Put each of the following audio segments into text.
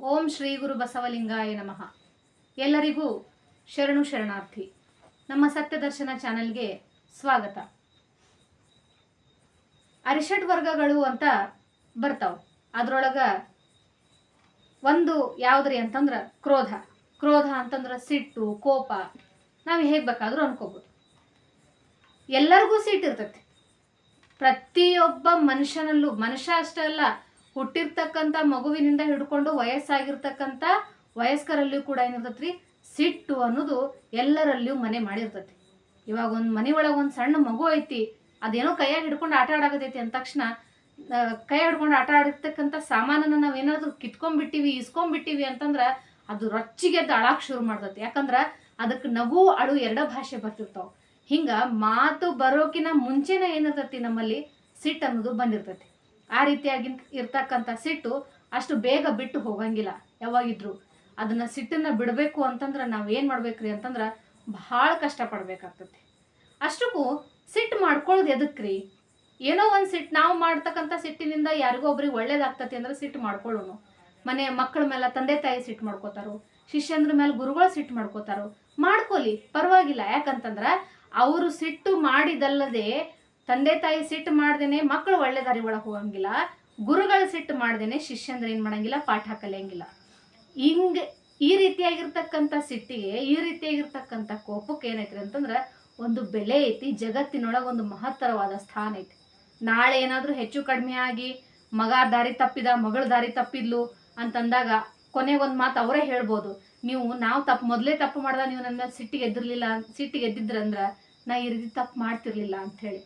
ಓಂ ಶ್ರೀ ಗುರು ಬಸವಲಿಂಗಾಯ ನಮಃ. ಎಲ್ಲರಿಗೂ ಶರಣು ಶರಣಾರ್ಥಿ. ನಮ್ಮ ಸತ್ಯದರ್ಶನ ಚಾನೆಲ್ಗೆ ಸ್ವಾಗತ. ಅರಿಷಡ್ ವರ್ಗಗಳು ಅಂತ ಬರ್ತಾವ. ಅದರೊಳಗ ಒಂದು ಯಾವುದ್ರಿ ಅಂತಂದ್ರೆ ಕ್ರೋಧ. ಕ್ರೋಧ ಅಂತಂದ್ರೆ ಸಿಟ್ಟು, ಕೋಪ. ನಾವು ಹೇಗೆ ಬೇಕಾದ್ರೂ ಅನ್ಕೋಬೋದು. ಎಲ್ಲರಿಗೂ ಸಿಟ್ಟು ಇರ್ತೈತಿ. ಪ್ರತಿಯೊಬ್ಬ ಮನುಷ್ಯನಲ್ಲೂ ಮನುಷ್ಯ ಅಷ್ಟೇ ಅಲ್ಲ ಹುಟ್ಟಿರ್ತಕ್ಕಂಥ ಮಗುವಿನಿಂದ ಹಿಡ್ಕೊಂಡು ವಯಸ್ಸಾಗಿರ್ತಕ್ಕಂಥ ವಯಸ್ಕರಲ್ಲಿಯೂ ಕೂಡ ಏನಿರ್ತೈತ್ರಿ? ಸಿಟ್ಟು ಅನ್ನೋದು ಎಲ್ಲರಲ್ಲಿಯೂ ಮನೆ ಮಾಡಿರ್ತೈತಿ. ಇವಾಗ ಒಂದು ಮನೆ ಒಳಗೆ ಒಂದು ಸಣ್ಣ ಮಗು ಐತಿ, ಅದೇನೋ ಕೈಯಾಗಿ ಹಿಡ್ಕೊಂಡು ಆಟ ಆಡಾಕತೈತಿ ಅಂದ ತಕ್ಷಣ ಕೈ ಹಿಡ್ಕೊಂಡು ಆಟ ಆಡಿರ್ತಕ್ಕಂಥ ಸಾಮಾನನ್ನ ನಾವೇನಾದ್ರೂ ಕಿತ್ಕೊಂಡ್ಬಿಟ್ಟಿವಿ ಇಸ್ಕೊಂಡ್ಬಿಟ್ಟಿವಿ ಅಂತಂದ್ರೆ ಅದು ರೊಚ್ಚಿಗೆ ಅಳಾಕ್ ಶುರು ಮಾಡ್ತೈತಿ. ಯಾಕಂದ್ರೆ ಅದಕ್ಕೆ ನಗು, ಅಳು ಎರಡ ಭಾಷೆ ಬರ್ತಿರ್ತಾವೆ. ಹಿಂಗೆ ಮಾತು ಬರೋಕಿನ ಮುಂಚೆನೇ ಏನಿರ್ತೈತಿ ನಮ್ಮಲ್ಲಿ ಸಿಟ್ಟು ಅನ್ನೋದು ಬಂದಿರ್ತೈತಿ. ಆ ರೀತಿಯಾಗಿ ಇರ್ತಕ್ಕಂಥ ಸಿಟ್ಟು ಅಷ್ಟು ಬೇಗ ಬಿಟ್ಟು ಹೋಗಂಗಿಲ್ಲ ಯಾವಾಗಿದ್ರು. ಅದನ್ನ ಸಿಟ್ಟನ್ನ ಬಿಡಬೇಕು ಅಂತಂದ್ರೆ ನಾವು ಏನು ಮಾಡ್ಬೇಕ್ರಿ ಅಂತಂದ್ರೆ ಭಾಳ ಕಷ್ಟಪಡ್ಬೇಕಾಗ್ತೈತಿ ಅಷ್ಟಕ್ಕೂ ಸಿಟ್ಟು ಮಾಡ್ಕೊಳ್ಳೋದು ಎದಕ್ರಿ? ಏನೋ ಒಂದು ಸಿಟ್ಟು ನಾವು ಮಾಡ್ತಕ್ಕಂಥ ಸಿಟ್ಟಿನಿಂದ ಯಾರಿಗೋ ಒಬ್ರಿಗೆ ಒಳ್ಳೇದಾಗ್ತತಿ ಅಂದ್ರೆ ಸಿಟ್ಟು ಮಾಡ್ಕೊಳ್ಳೋನು. ಮನೆ ಮಕ್ಕಳ ಮೇಲೆ ತಂದೆ ತಾಯಿ ಸಿಟ್ಟು ಮಾಡ್ಕೋತಾರೋ, ಶಿಷ್ಯಂದ್ರ ಮೇಲೆ ಗುರುಗಳು ಸಿಟ್ಟು ಮಾಡ್ಕೋತಾರೋ, ಮಾಡ್ಕೊಲಿ, ಪರವಾಗಿಲ್ಲ. ಯಾಕಂತಂದ್ರೆ ಅವರು ಸಿಟ್ಟು ಮಾಡಿದಲ್ಲದೆ ತಂದೆ ತಾಯಿ ಸಿಟ್ಟು ಮಾಡ್ದೇನೆ ಮಕ್ಕಳು ಒಳ್ಳೆ ದಾರಿ ಒಳಗೆ ಹೋಗಂಗಿಲ್ಲ. ಗುರುಗಳು ಸಿಟ್ಟು ಮಾಡ್ದೇನೆ ಶಿಷ್ಯಂದ್ರೆ ಏನು ಮಾಡಂಗಿಲ್ಲ, ಪಾಠ ಕಲಿಯಂಗಿಲ್ಲ. ಹಿಂಗೆ ಈ ರೀತಿಯಾಗಿರ್ತಕ್ಕಂಥ ಸಿಟ್ಟಿಗೆ, ಈ ರೀತಿಯಾಗಿರ್ತಕ್ಕಂಥ ಕೋಪಕ್ಕೆ ಏನೈತ್ರಿ ಅಂತಂದ್ರೆ ಒಂದು ಬೆಲೆ ಐತಿ, ಜಗತ್ತಿನೊಳಗೆ ಒಂದು ಮಹತ್ತರವಾದ ಸ್ಥಾನ ಐತಿ. ನಾಳೆ ಏನಾದರೂ ಹೆಚ್ಚು ಕಡಿಮೆ ಆಗಿ ಮಗ ದಾರಿ ತಪ್ಪಿದ, ಮಗಳ ದಾರಿ ತಪ್ಪಿದ್ಲು ಅಂತಂದಾಗ ಕೊನೆಗೊಂದು ಮಾತು ಅವರೇ ಹೇಳ್ಬೋದು. ನೀವು ನಾವು ತಪ್ಪು ಮೊದಲೇ ತಪ್ಪು ಮಾಡ್ದ ನೀವು ನನ್ನ ಸಿಟ್ಟಿಗೆ ಎದ್ದಿರ್ಲಿಲ್ಲ, ಸಿಟ್ಟಿಗೆ ಎದ್ದಿದ್ರಂದ್ರೆ ನಾ ಈ ರೀತಿ ತಪ್ಪು ಮಾಡ್ತಿರ್ಲಿಲ್ಲ ಅಂಥೇಳಿ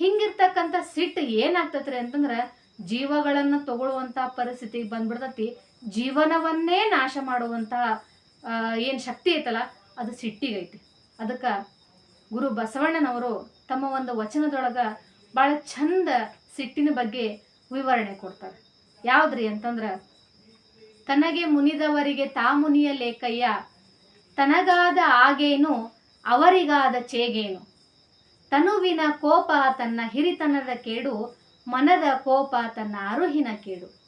ಹಿಂಗಿರ್ತಕ್ಕಂಥ ಸಿಟ್ಟು ಏನಾಗ್ತತ್ರಿ ಅಂತಂದ್ರ ಜೀವಗಳನ್ನು ತಗೊಳ್ಳುವಂಥ ಪರಿಸ್ಥಿತಿ ಬಂದ್ಬಿಡ್ತತಿ. ಜೀವನವನ್ನೇ ನಾಶ ಮಾಡುವಂತಹ ಏನು ಶಕ್ತಿ ಐತಲ್ಲ, ಅದು ಸಿಟ್ಟಿಗೈತಿ. ಅದಕ್ಕ ಗುರು ಬಸವಣ್ಣನವರು ತಮ್ಮ ಒಂದು ವಚನದೊಳಗೆ ಬಹಳ ಚಂದ ಸಿಟ್ಟಿನ ಬಗ್ಗೆ ವಿವರಣೆ ಕೊಡ್ತಾರೆ. ಯಾವ್ದ್ರಿ ಅಂತಂದ್ರ, ತನಗೆ ಮುನಿದವರಿಗೆ ತಾ ಮುನಿಯ ಲೇಖಯ್ಯ, ತನಗಾದ ಆಗೇನು, ಅವರಿಗಾದ ಚೇಗೇನು. ತನುವಿನ ಕೋಪ ತನ್ನ ಹಿರಿತನದ ಕೇಡು, ಮನದ ಕೋಪ ತನ್ನ ಅರುಹಿನ ಕೇಡು.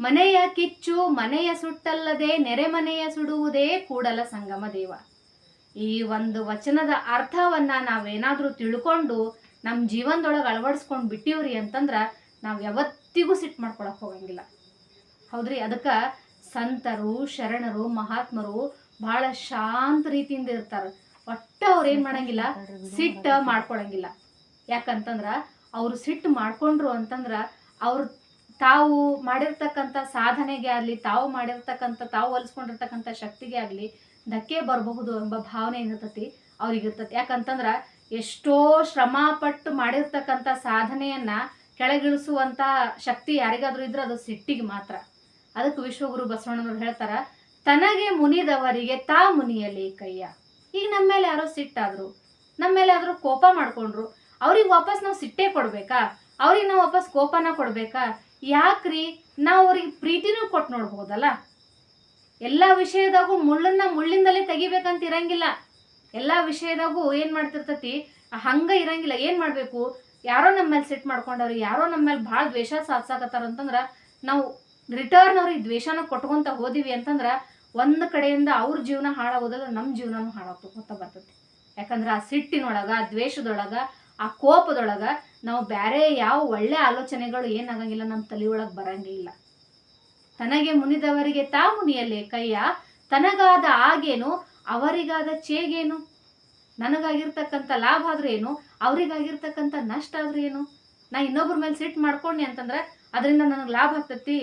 ಮನೆಯ ಕಿಚ್ಚು ಮನೆಯ ಸುಟ್ಟಲ್ಲದೆ ನೆರೆಮನೆಯ ಸುಡುವುದೇ ಕೂಡಲ ಸಂಗಮ ದೇವ. ಈ ಒಂದು ವಚನದ ಅರ್ಥವನ್ನ ನಾವೇನಾದ್ರೂ ತಿಳ್ಕೊಂಡು ನಮ್ಮ ಜೀವನದೊಳಗೆ ಅಳವಡಿಸ್ಕೊಂಡು ಬಿಟ್ಟಿವ್ರಿ ಅಂತಂದ್ರೆ ನಾವು ಯಾವತ್ತಿಗೂ ಸಿಟ್ಟು ಮಾಡ್ಕೊಳಕ್ ಹೋಗಂಗಿಲ್ಲ. ಹೌದ್ರಿ? ಅದಕ್ಕ ಸಂತರು, ಶರಣರು, ಮಹಾತ್ಮರು ಬಹಳ ಶಾಂತ ರೀತಿಯಿಂದ ಇರ್ತಾರ. ಒಟ್ಟ ಅವ್ರು ಏನು ಮಾಡಂಗಿಲ್ಲ, ಸಿಟ್ಟು ಮಾಡ್ಕೊಳಂಗಿಲ್ಲ. ಯಾಕಂತಂದ್ರ ಅವರು ಸಿಟ್ಟು ಮಾಡ್ಕೊಂಡ್ರು ಅಂತಂದ್ರ ಅವ್ರು ತಾವು ಮಾಡಿರ್ತಕ್ಕಂಥ ಸಾಧನೆಗೆ ಆಗಲಿ, ತಾವು ಮಾಡಿರ್ತಕ್ಕಂಥ, ತಾವು ಹೊಲಿಸ್ಕೊಂಡಿರ್ತಕ್ಕಂಥ ಶಕ್ತಿಗೆ ಆಗಲಿ ಧಕ್ಕೆ ಬರಬಹುದು ಎಂಬ ಭಾವನೆ ಏನಿರ್ತತಿ ಅವ್ರಿಗಿರ್ತತಿ. ಯಾಕಂತಂದ್ರೆ ಎಷ್ಟೋ ಶ್ರಮ ಪಟ್ಟು ಮಾಡಿರ್ತಕ್ಕಂಥ ಸಾಧನೆಯನ್ನು ಕೆಳಗಿಳಿಸುವಂಥ ಶಕ್ತಿ ಯಾರಿಗಾದರೂ ಇದ್ರೆ ಅದು ಸಿಟ್ಟಿಗೆ ಮಾತ್ರ. ಅದಕ್ಕೆ ವಿಶ್ವಗುರು ಬಸವಣ್ಣನವರು ಹೇಳ್ತಾರ, ತನಗೆ ಮುನಿದವರಿಗೆ ತಾ ಮುನಿಯಲಿ ಕಯ್ಯ. ಈಗ ನಮ್ಮ ಮೇಲೆ ಯಾರೋ ಸಿಟ್ಟಾದ್ರು, ನಮ್ಮ ಮೇಲೆ ಆದರೂ ಕೋಪ ಮಾಡ್ಕೊಂಡ್ರು, ಅವ್ರಿಗೆ ವಾಪಸ್ ನಾವು ಸಿಟ್ಟೇ ಕೊಡಬೇಕಾ? ಅವ್ರಿಗೆ ನಾವು ವಾಪಸ್ ಕೋಪನ ಕೊಡಬೇಕಾ? ಯಾಕ್ರಿ? ನಾವು ಅವ್ರಿಗೆ ಪ್ರೀತಿನೂ ಕೊಟ್ಟು ನೋಡ್ಬೋದಲ್ಲ? ಎಲ್ಲ ವಿಷಯದಾಗೂ ಮುಳ್ಳನ್ನ ಮುಳ್ಳಿಂದಲೇ ತೆಗಿಬೇಕಂತ ಇರಂಗಿಲ್ಲ. ಎಲ್ಲ ವಿಷಯದಾಗೂ ಏನು ಮಾಡ್ತಿರ್ತತಿ? ಹಂಗೆ ಇರಂಗಿಲ್ಲ. ಏನು ಮಾಡಬೇಕು? ಯಾರೋ ನಮ್ಮ ಮೇಲೆ ಸಿಟ್ ಮಾಡ್ಕೊಂಡವ್ರಿ, ಯಾರೋ ನಮ್ಮ ಮೇಲೆ ಭಾಳ ದ್ವೇಷ ಸಾಧಿಸಾಕತ್ತಾರ ಅಂತಂದ್ರೆ ನಾವು ರಿಟರ್ನ್ ಅವ್ರಿಗೆ ದ್ವೇಷನ ಕೊಟ್ಕೊಂತ ಹೋದಿವಿ ಅಂತಂದ್ರ ಒಂದ್ ಕಡೆಯಿಂದ ಅವ್ರ ಜೀವನ ಹಾಳಾಗೋದಲ್ಲ ನಮ್ಮ ಜೀವನನೂ ಹಾಳಾಗ್ಕೋತ ಬರ್ತೈತಿ ಯಾಕಂದ್ರೆ ಆ ಸಿಟ್ಟಿನೊಳಗ, ಆ ದ್ವೇಷದೊಳಗ, ಆ ಕೋಪದೊಳಗ ನಾವು ಬೇರೆ ಯಾವ ಒಳ್ಳೆ ಆಲೋಚನೆಗಳು ಏನಾಗಂಗಿಲ್ಲ ನಮ್ಮ ತಲೆಯೊಳಗೆ ಬರಂಗಿಲ್ಲ. ತನಗೆ ಮುನಿದವರಿಗೆ ತಾ ಮುನಿಯಲ್ಲೇ ಕೈಯ ತನಗಾದ ಆಗೇನು ಅವರಿಗಾದ ಚೇಗೇನು? ನನಗಾಗಿರ್ತಕ್ಕಂಥ ಲಾಭ ಆದ್ರೆ ಏನು? ಅವ್ರಿಗಾಗಿರ್ತಕ್ಕಂಥ ನಷ್ಟ ಆದ್ರೆ ಏನು? ನಾ ಇನ್ನೊಬ್ರ ಮೇಲೆ ಸಿಟ್ಟು ಮಾಡ್ಕೊಂಡೆ ಅಂತಂದ್ರೆ, ಅದರಿಂದ ನನಗೆ ಲಾಭ ಆಗ್ತತಿ?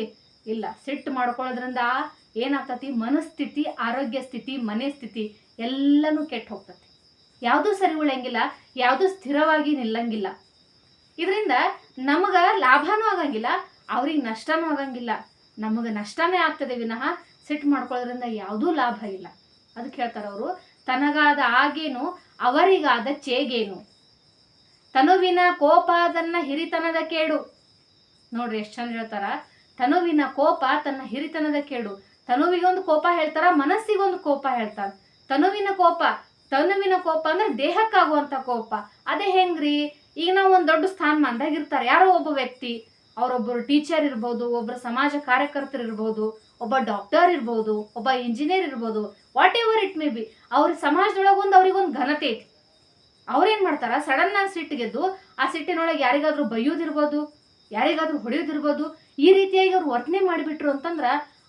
ಇಲ್ಲ, ಸಿಟ್ಟು ಮಾಡ್ಕೊಳ್ಳೋದ್ರಿಂದ ಏನಾಗ್ತತಿ? ಮನಸ್ಥಿತಿ, ಆರೋಗ್ಯ ಸ್ಥಿತಿ, ಮನೆ ಸ್ಥಿತಿ ಎಲ್ಲನೂ ಕೆಟ್ಟ ಹೋಗ್ತತಿ. ಯಾವುದೂ ಸರಿ ಉಳಿಯಂಗಿಲ್ಲ, ಯಾವುದು ಸ್ಥಿರವಾಗಿ ನಿಲ್ಲಂಗಿಲ್ಲ. ಇದರಿಂದ ನಮಗ ಲಾಭನೂ ಆಗಂಗಿಲ್ಲ, ಅವ್ರಿಗೆ ನಷ್ಟನೂ ಆಗಂಗಿಲ್ಲ. ನಮಗೆ ನಷ್ಟನೇ ಆಗ್ತದೆ ವಿನಃ ಸಿಟ್ಟು ಮಾಡ್ಕೊಳ್ಳೋದ್ರಿಂದ ಯಾವುದೂ ಲಾಭ ಇಲ್ಲ. ಅದಕ್ಕೆ ಹೇಳ್ತಾರೆ ಅವರು. ತನಗಾದ ಆಗೇನು ಅವರಿಗಾದ ಚೇಗೇನು? ತನುವಿನ ಕೋಪ ತನ್ನ ಹಿರಿತನದ ಕೇಡು. ನೋಡ್ರಿ ಎಷ್ಟು ಚಂದ ಹೇಳ್ತಾರ. ತನುವಿನ ಕೋಪ ತನ್ನ ಹಿರಿತನದ ಕೇಡು. ತನುವಿಗೊಂದು ಕೋಪ ಹೇಳ್ತಾರ, ಮನಸ್ಸಿಗೊಂದು ಕೋಪ ಹೇಳ್ತಾರ. ತನುವಿನ ಕೋಪ ತನುವಿನ ಕೋಪ ಅಂದ್ರೆ ದೇಹಕ್ಕಾಗುವಂತ ಕೋಪ. ಅದೇ ಹೆಂಗ್ರಿ? ಈಗ ನಾವು ಒಂದು ದೊಡ್ಡ ಸ್ಥಾನಮಾನದಾಗ ಇರ್ತಾರೆ. ಯಾರೋ ಒಬ್ಬ ವ್ಯಕ್ತಿ, ಅವರೊಬ್ಬರು ಟೀಚರ್ ಇರ್ಬೋದು ಒಬ್ಬರು ಸಮಾಜ ಕಾರ್ಯಕರ್ತರು ಇರ್ಬೋದು, ಒಬ್ಬ ಡಾಕ್ಟರ್ ಇರ್ಬೋದು, ಒಬ್ಬ ಇಂಜಿನಿಯರ್ ಇರ್ಬೋದು whatever it may be ಅವ್ರ ಸಮಾಜದೊಳಗೆ ಒಂದು ಅವ್ರಿಗೊಂದು ಘನತೆ ಐತಿ. ಅವ್ರೇನ್ ಮಾಡ್ತಾರ? ಸಡನ್ ಆಗಿ ಸಿಟ್ಟಿಗೆದ್ದು ಆ ಸಿಟ್ಟಿನೊಳಗೆ ಯಾರಿಗಾದ್ರೂ ಬೈಯೋದಿರ್ಬೋದು, ಯಾರಿಗಾದ್ರೂ ಹೊಡೆಯೋದಿರ್ಬೋದು, ಈ ರೀತಿಯಾಗಿ ಅವ್ರು ವರ್ತನೆ ಮಾಡಿಬಿಟ್ರು ಅಂತಂದ್ರ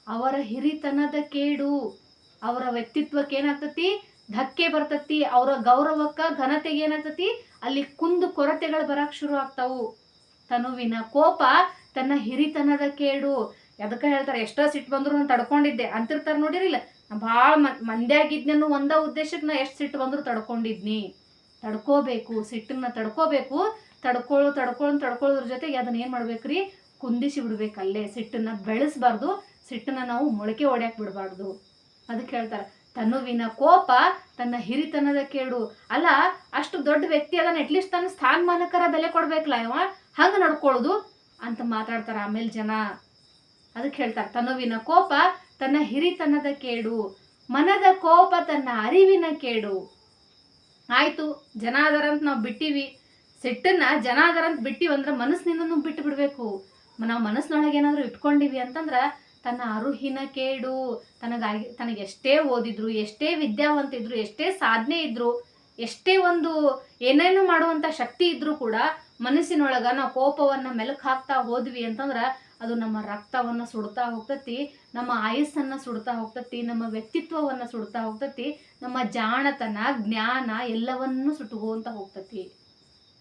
ಅವರ ಹಿರಿತನದ ಕೇಡು, ಅವರ ವ್ಯಕ್ತಿತ್ವಕ್ಕೆ ಏನಾಗ್ತತಿ? ಧಕ್ಕೆ ಬರ್ತತಿ. ಅವರ ಗೌರವಕ್ಕ ಘನತೆಗೆ ಏನಾಗ್ತತಿ? ಅಲ್ಲಿ ಕುಂದು ಕೊರತೆಗಳು ಬರಕ್ ಶುರು ಆಗ್ತಾವು. ತನುವಿನ ಕೋಪ ತನ್ನ ಹಿರಿತನದ ಕೇಡು. ಎದಕ್ಕ ಹೇಳ್ತಾರೆ? ಎಷ್ಟೋ ಸಿಟ್ಟು ಬಂದ್ರು ನಾನು ತಡ್ಕೊಂಡಿದ್ದೆ. ಅಂತಿರ್ತಾರೆ ನೋಡಿರಿಲ್ಲ? ಭಾಳ ಆಗಿದ್ನೇನು ಒಂದ ಉದ್ದೇಶಕ್ಕೆ ನಾ ಎಷ್ಟು ಸಿಟ್ಟು ಬಂದ್ರು ತಡ್ಕೊಂಡಿದ್ನಿ. ತಡ್ಕೋಬೇಕು, ಸಿಟ್ಟನ್ನ ತಡ್ಕೋಬೇಕು. ತಡ್ಕೊಳ್ಳು ತಡ್ಕೊಳ್ಳು ತಡ್ಕೊಳ್ಳೋದ್ರ ಜೊತೆಗೆ ಅದನ್ನ ಏನ್ ಮಾಡ್ಬೇಕ್ರಿ? ಕುಂದಿಸಿ ಬಿಡ್ಬೇಕು ಅಲ್ಲೇ. ಸಿಟ್ಟನ್ನ ಬೆಳೆಸಬಾರ್ದು. ಸಿಟ್ಟನ್ನ ನಾವು ಮೊಳಕೆ ಹೊಡ್ಯಾಕ್ ಬಿಡಬಾರ್ದು. ಅದಕ್ಕೆ ಹೇಳ್ತಾರೆ ತನುವಿನ ಕೋಪ, ತನ್ನ ಹಿರಿತನದ ಕೇಡು. ಅಲ್ಲ, ಅಷ್ಟು ದೊಡ್ಡ ವ್ಯಕ್ತಿ ಅದನ್ನ ಅಟ್ಲೀಸ್ಟ್ ತನ್ನ ಸ್ಥಾನಮಾನಕರ ಬೆಲೆ ಕೊಡ್ಬೇಕಲ್ಲ ಇವ ಹಂಗೆ ನಡ್ಕೊಳ್ಳೋದು ಅಂತ ಮಾತಾಡ್ತಾರೆ ಆಮೇಲೆ ಜನ. ಅದಕ್ಕೆ ಹೇಳ್ತಾರೆ ತನುವಿನ ಕೋಪ, ತನ್ನ ಹಿರಿತನದ ಕೇಡು. ಮನದ ಕೋಪ, ತನ್ನ ಅರಿವಿನ ಕೇಡು. ಆಯಿತು, ಜನ ಅದಾರಂತ ನಾವು ಬಿಟ್ಟಿವಿ. ಸಿಟ್ಟನ್ನ ಜನ ಅದಾರಂತ ಬಿಟ್ಟಿವಿ ಅಂದ್ರೆ ಬಿಟ್ಟು ಬಿಡಬೇಕು. ನಾವು ಮನಸ್ಸಿನೊಳಗೆ ಏನಾದರೂ ಇಟ್ಕೊಂಡಿವಿ ಅಂತಂದ್ರ ತನ್ನ ಅರುಹಿನ ಕೇಡು, ತನಗಾಗಿ ತನಗೆ ಎಷ್ಟೇ ಓದಿದ್ರು, ಎಷ್ಟೇ ವಿದ್ಯಾವಂತ ಇದ್ರು ಎಷ್ಟೇ ಸಾಧನೆ ಇದ್ರು, ಎಷ್ಟೇ ಒಂದು ಏನೇನು ಮಾಡುವಂಥ ಶಕ್ತಿ ಇದ್ರೂ ಕೂಡ ಮನಸ್ಸಿನೊಳಗ ನಾವು ಕೋಪವನ್ನು ಮೆಲುಕು ಹಾಕ್ತಾ ಹೋದ್ವಿ ಅಂತಂದ್ರೆ ಅದು ನಮ್ಮ ರಕ್ತವನ್ನು ಸುಡ್ತಾ ಹೋಗ್ತತಿ, ನಮ್ಮ ಆಯಸ್ಸನ್ನು ಸುಡ್ತಾ ಹೋಗ್ತತಿ, ನಮ್ಮ ವ್ಯಕ್ತಿತ್ವವನ್ನು ಸುಡ್ತಾ ಹೋಗ್ತತಿ, ನಮ್ಮ ಜಾಣತನ, ಜ್ಞಾನ ಎಲ್ಲವನ್ನೂ ಸುಟ್ಟುಕೋಂತ ಹೋಗ್ತತಿ.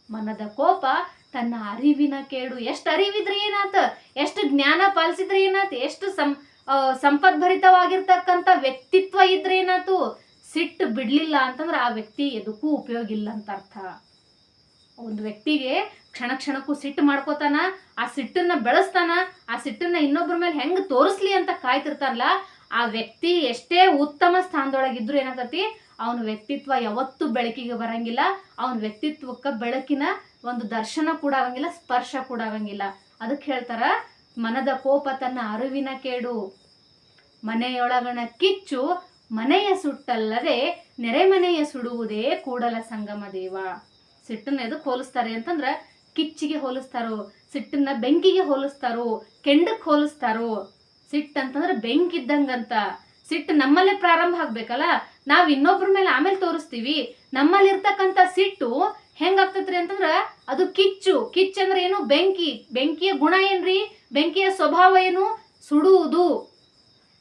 ಮನದ ಕೋಪ ತನ್ನ ಅರಿವಿನ ಕೇಡು ಎಷ್ಟು ಅರಿವಿದ್ರೆ ಏನಾತ? ಎಷ್ಟು ಜ್ಞಾನ ಪಾಲಿಸಿದ್ರೆ ಏನಾತ? ಎಷ್ಟು ಸಂ ಸಂಪದ್ಭರಿತವಾಗಿರ್ತಕ್ಕಂಥ ವ್ಯಕ್ತಿತ್ವ ಇದ್ರೆ ಏನಾತು? ಸಿಟ್ಟು ಬಿಡ್ಲಿಲ್ಲ ಅಂತಂದ್ರೆ ಆ ವ್ಯಕ್ತಿ ಎದಕ್ಕೂ ಉಪಯೋಗ ಇಲ್ಲ ಅಂತ ಅರ್ಥ. ಒಂದು ವ್ಯಕ್ತಿಗೆ ಕ್ಷಣ ಕ್ಷಣಕ್ಕೂ ಸಿಟ್ಟು ಮಾಡ್ಕೋತಾನ, ಆ ಸಿಟ್ಟನ್ನ ಬೆಳೆಸ್ತಾನ, ಆ ಸಿಟ್ಟನ್ನ ಇನ್ನೊಬ್ಬರ ಮೇಲೆ ಹೆಂಗ್ ತೋರಿಸ್ಲಿ ಅಂತ ಕಾಯ್ತಿರ್ತಾನಲ್ಲ ಆ ವ್ಯಕ್ತಿ ಎಷ್ಟೇ ಉತ್ತಮ ಸ್ಥಾನದೊಳಗಿದ್ರು ಏನಾಗತಿ ಅವನ ವ್ಯಕ್ತಿತ್ವ ಯಾವತ್ತೂ ಬೆಳಕಿಗೆ ಬರಂಗಿಲ್ಲ. ಅವನ ವ್ಯಕ್ತಿತ್ವಕ್ಕ ಬೆಳಕಿನ ಒಂದು ದರ್ಶನ ಕೂಡ ಆಗಂಗಿಲ್ಲ, ಸ್ಪರ್ಶ ಕೂಡ ಆಗಂಗಿಲ್ಲ. ಅದಕ್ಕೆ ಹೇಳ್ತಾರ, ಮನದ ಕೋಪ ತನ್ನ ಅರಿವಿನ ಕೇಡು. ಮನೆಯೊಳಗಣ ಕಿಚ್ಚು, ಮನೆಯ ಸುಟ್ಟಲ್ಲದೆ ನೆರೆಮನೆಯ ಸುಡುವುದೇ ಕೂಡಲ ಸಂಗಮ ದೇವ. ಸಿಟ್ಟನ್ನ ಎದಕ್ಕೆ ಹೋಲಿಸ್ತಾರೆ ಅಂತಂದ್ರ, ಕಿಚ್ಚಿಗೆ ಹೋಲಿಸ್ತಾರೋ, ಸಿಟ್ಟನ್ನ ಬೆಂಕಿಗೆ ಹೋಲಿಸ್ತಾರೋ ಕೆಂಡಕ್ಕೆ ಹೋಲಿಸ್ತಾರೋ. ಸಿಟ್ಟಂತಂದ್ರೆ ಬೆಂಕಿ ಇದ್ದಂಗಂತ ಸಿಟ್ಟು ನಮ್ಮಲ್ಲೇ ಪ್ರಾರಂಭ ಆಗ್ಬೇಕಲ್ಲ, ನಾವು ಇನ್ನೊಬ್ರ ಮೇಲೆ ಆಮೇಲೆ ತೋರಿಸ್ತೀವಿ. ನಮ್ಮಲ್ಲಿ ಇರ್ತಕ್ಕಂಥ ಸಿಟ್ಟು ಹೆಂಗಾಗ್ತತ್ರಿ ಅಂತಂದ್ರೆ ಅದು ಕಿಚ್ಚು. ಕಿಚ್ಚು ಅಂದ್ರೆ ಏನು? ಬೆಂಕಿ. ಬೆಂಕಿಯ ಗುಣ ಏನ್ರಿ? ಬೆಂಕಿಯ ಸ್ವಭಾವ ಏನು? ಸುಡುವುದು.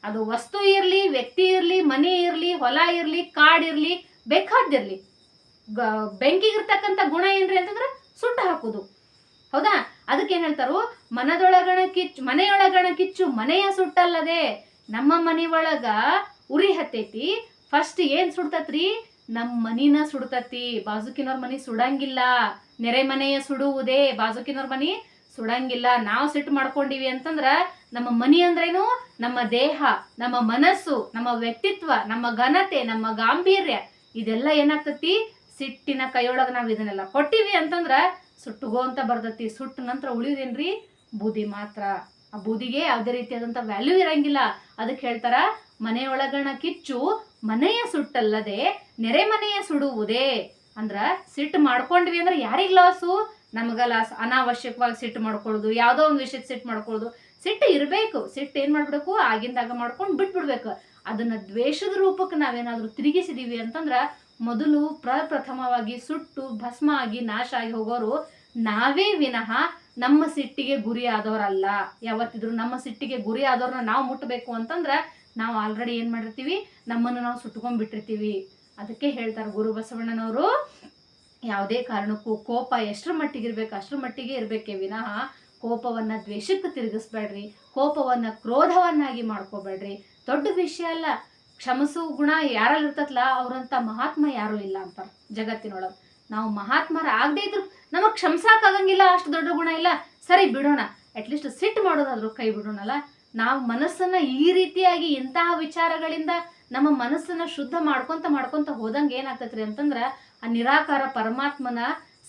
ಅದು ವಸ್ತು ಇರ್ಲಿ, ವ್ಯಕ್ತಿ ಇರ್ಲಿ, ಮನೆ ಇರ್ಲಿ, ಹೊಲ ಇರ್ಲಿ ಕಾಡಿರಲಿ ಬೇಕಾದಿರ್ಲಿ ಗ- ಬೆಂಕಿಗಿರ್ತಕ್ಕಂಥ ಗುಣ ಏನ್ರಿ ಅಂತಂದ್ರೆ ಸುಟ್ಟು ಹಾಕುದು. ಹೌದಾ? ಅದಕ್ಕೆ ಏನ್ ಹೇಳ್ತಾರೋ? ಮನದೊಳಗಣ ಕಿಚ್ಚು, ಮನೆಯೊಳಗಣ ಕಿಚ್ಚು ಮನೆಯ ಸುಟ್ಟಲ್ಲದೆ ನಮ್ಮ ಮನೆ ಒಳಗ ಉರಿ ಹತ್ತೈತಿ. ಫಸ್ಟ್ ಏನ್ ಸುಡ್ತತ್ರಿ? ನಮ್ಮ ಮನಿನ ಸುಡ್ತತಿ ಬಾಜುಕಿನವ್ರ ಮನಿ ಸುಡಂಗಿಲ್ಲ, ನೆರೆ ಮನೆಯ ಸುಡುವುದೇ ಬಾಜುಕಿನವ್ರ ಮನಿ ಸುಡಂಗಿಲ್ಲ. ನಾವು ಸಿಟ್ಟು ಮಾಡ್ಕೊಂಡಿವಿ ಅಂತಂದ್ರ ನಮ್ಮ ಮನಿ ಅಂದ್ರೇನು? ನಮ್ಮ ದೇಹ, ನಮ್ಮ ಮನಸ್ಸು, ನಮ್ಮ ವ್ಯಕ್ತಿತ್ವ, ನಮ್ಮ ಘನತೆ, ನಮ್ಮ ಗಾಂಭೀರ್ಯ, ಇದೆಲ್ಲ ಏನಾಗ್ತತಿ? ಸಿಟ್ಟಿನ ಕೈಯೊಳಗೆ ನಾವು ಇದನ್ನೆಲ್ಲ ಕೊಟ್ಟಿವಿ ಅಂತಂದ್ರ ಸುಟ್ಟುಗೋ ಅಂತ ಬರ್ತತಿ. ಸುಟ್ಟ ನಂತರ ಉಳಿಯುದೇನ್ರಿ ಬೂದಿ ಮಾತ್ರ. ಆ ಬೂದಿಗೆ ಯಾವುದೇ ರೀತಿಯಾದಂಥ ವ್ಯಾಲ್ಯೂ ಇರಂಗಿಲ್ಲ. ಅದಕ್ಕೆ ಹೇಳ್ತಾರ, ಮನೆಯೊಳಗಣ ಕಿಚ್ಚು ಮನೆಯ ಸುಟ್ಟಲ್ಲದೆ ನೆರೆ ಮನೆಯ ಸುಡುವುದೇ? ಅಂದ್ರ ಸಿಟ್ಟು ಮಾಡ್ಕೊಂಡ್ವಿ ಅಂದ್ರೆ ಯಾರಿಗೆ ಲಾಸು ನಮಗ ಲಾಸ್ ಅನಾವಶ್ಯಕವಾಗಿ ಸಿಟ್ಟು ಮಾಡ್ಕೊಳ್ಳೋದು, ಯಾವುದೋ ಒಂದು ವಿಷಯದ ಸಿಟ್ಟು ಮಾಡ್ಕೊಳ್ಳೋದು. ಸಿಟ್ಟು ಇರಬೇಕು. ಸಿಟ್ಟು ಏನು ಮಾಡಬೇಕು ಆಗಿಂದಾಗ ಮಾಡ್ಕೊಂಡು ಬಿಟ್ಬಿಡ್ಬೇಕು. ಅದನ್ನ ದ್ವೇಷದ ರೂಪಕ್ಕೆ ನಾವೇನಾದರೂ ತಿರುಗಿಸಿದೀವಿ ಅಂತಂದ್ರ ಮೊದಲು ಪ್ರಪ್ರಥಮವಾಗಿ ಸುಟ್ಟು, ಭಸ್ಮ ಆಗಿ ನಾಶ ಆಗಿ ಹೋಗೋರು ನಾವೇ ವಿನಃ ನಮ್ಮ ಸಿಟ್ಟಿಗೆ ಗುರಿ ಆದವರಲ್ಲ. ಯಾವತ್ತಿದ್ರು ನಮ್ಮ ಸಿಟ್ಟಿಗೆ ಗುರಿ ಆದವ್ರನ್ನ ನಾವು ಮುಟ್ಟಬೇಕು ಅಂತಂದ್ರ ನಾವು ಆಲ್ರೆಡಿ ಏನು ಮಾಡಿರ್ತೀವಿ? ನಮ್ಮನ್ನು ನಾವು ಸುಟ್ಕೊಂಡ್ಬಿಟ್ಟಿರ್ತೀವಿ ಅದಕ್ಕೆ ಹೇಳ್ತಾರೆ ಗುರು ಬಸವಣ್ಣನವರು, ಯಾವುದೇ ಕಾರಣಕ್ಕೂ ಕೋಪ ಎಷ್ಟರ ಮಟ್ಟಿಗೆ ಇರಬೇಕು ಅಷ್ಟರ ಮಟ್ಟಿಗೆ ಇರಬೇಕೇ ವಿನಃ ಕೋಪವನ್ನು ದ್ವೇಷಕ್ಕೆ ತಿರುಗಿಸ್ಬೇಡ್ರಿ. ಕೋಪವನ್ನು ಕ್ರೋಧವನ್ನಾಗಿ ಮಾಡ್ಕೋಬೇಡ್ರಿ. ದೊಡ್ಡ ವಿಷಯ ಅಲ್ಲ. ಕ್ಷಮಸು ಗುಣ ಯಾರಲ್ಲಿ ಇರ್ತತ್ಲ? ಅವರಂಥ ಮಹಾತ್ಮ ಯಾರು ಇಲ್ಲ ಅಂತಾರೆ ಜಗತ್ತಿನೊಳಗೆ. ನಾವು ಮಹಾತ್ಮರ ಆಗದೇ ಇದ್ರು ನಮಗೆ ಕ್ಷಮಿಸಾಕ್ ಆಗಂಗಿಲ್ಲ, ಅಷ್ಟು ದೊಡ್ಡ ಗುಣ ಇಲ್ಲ. ಸರಿ ಬಿಡೋಣ. ಅಟ್ಲೀಸ್ಟ್ ಸಿಟ್ಟು ಮಾಡೋದಾದ್ರೂ ಕೈ ಬಿಡೋಣಲ್ಲ. ನಾವು ಮನಸ್ಸನ್ನು ಈ ರೀತಿಯಾಗಿ ಇಂತಹ ವಿಚಾರಗಳಿಂದ ನಮ್ಮ ಮನಸ್ಸನ್ನು ಶುದ್ಧ ಮಾಡ್ಕೊಂತ ಮಾಡ್ಕೊಂತ ಹೋದಂಗ ಏನಾಗ್ತತ್ರಿ ಅಂತಂದ್ರ ಆ ನಿರಾಕಾರ ಪರಮಾತ್ಮನ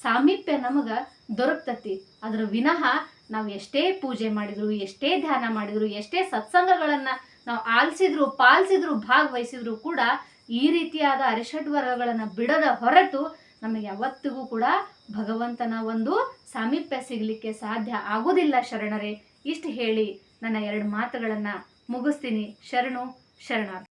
ಸಾಮೀಪ್ಯ ನಮಗ ದೊರಕ್ತತಿ. ಅದರ ವಿನಃ ನಾವು ಎಷ್ಟೇ ಪೂಜೆ ಮಾಡಿದ್ರು, ಎಷ್ಟೇ ಧ್ಯಾನ ಮಾಡಿದ್ರು, ಎಷ್ಟೇ ಸತ್ಸಂಗಗಳನ್ನ ನಾವು ಆಲಿಸಿದ್ರು, ಪಾಲಿಸಿದ್ರು, ಭಾಗವಹಿಸಿದ್ರು ಕೂಡ ಈ ರೀತಿಯಾದ ಅರಿಷಡ್ವರಗಳನ್ನ ಬಿಡದ ಹೊರತು ನಮಗೆ ಯಾವತ್ತಿಗೂ ಕೂಡ ಭಗವಂತನ ಒಂದು ಸಾಮೀಪ್ಯ ಸಿಗಲಿಕ್ಕೆ ಸಾಧ್ಯ ಆಗೋದಿಲ್ಲ ಶರಣರೇ. ಇಷ್ಟು ಹೇಳಿ ನನ್ನ ಎರಡು ಮಾತುಗಳನ್ನು ಮುಗಿಸ್ತೀನಿ. ಶರಣು ಶರಣಾರ್ಥಿ.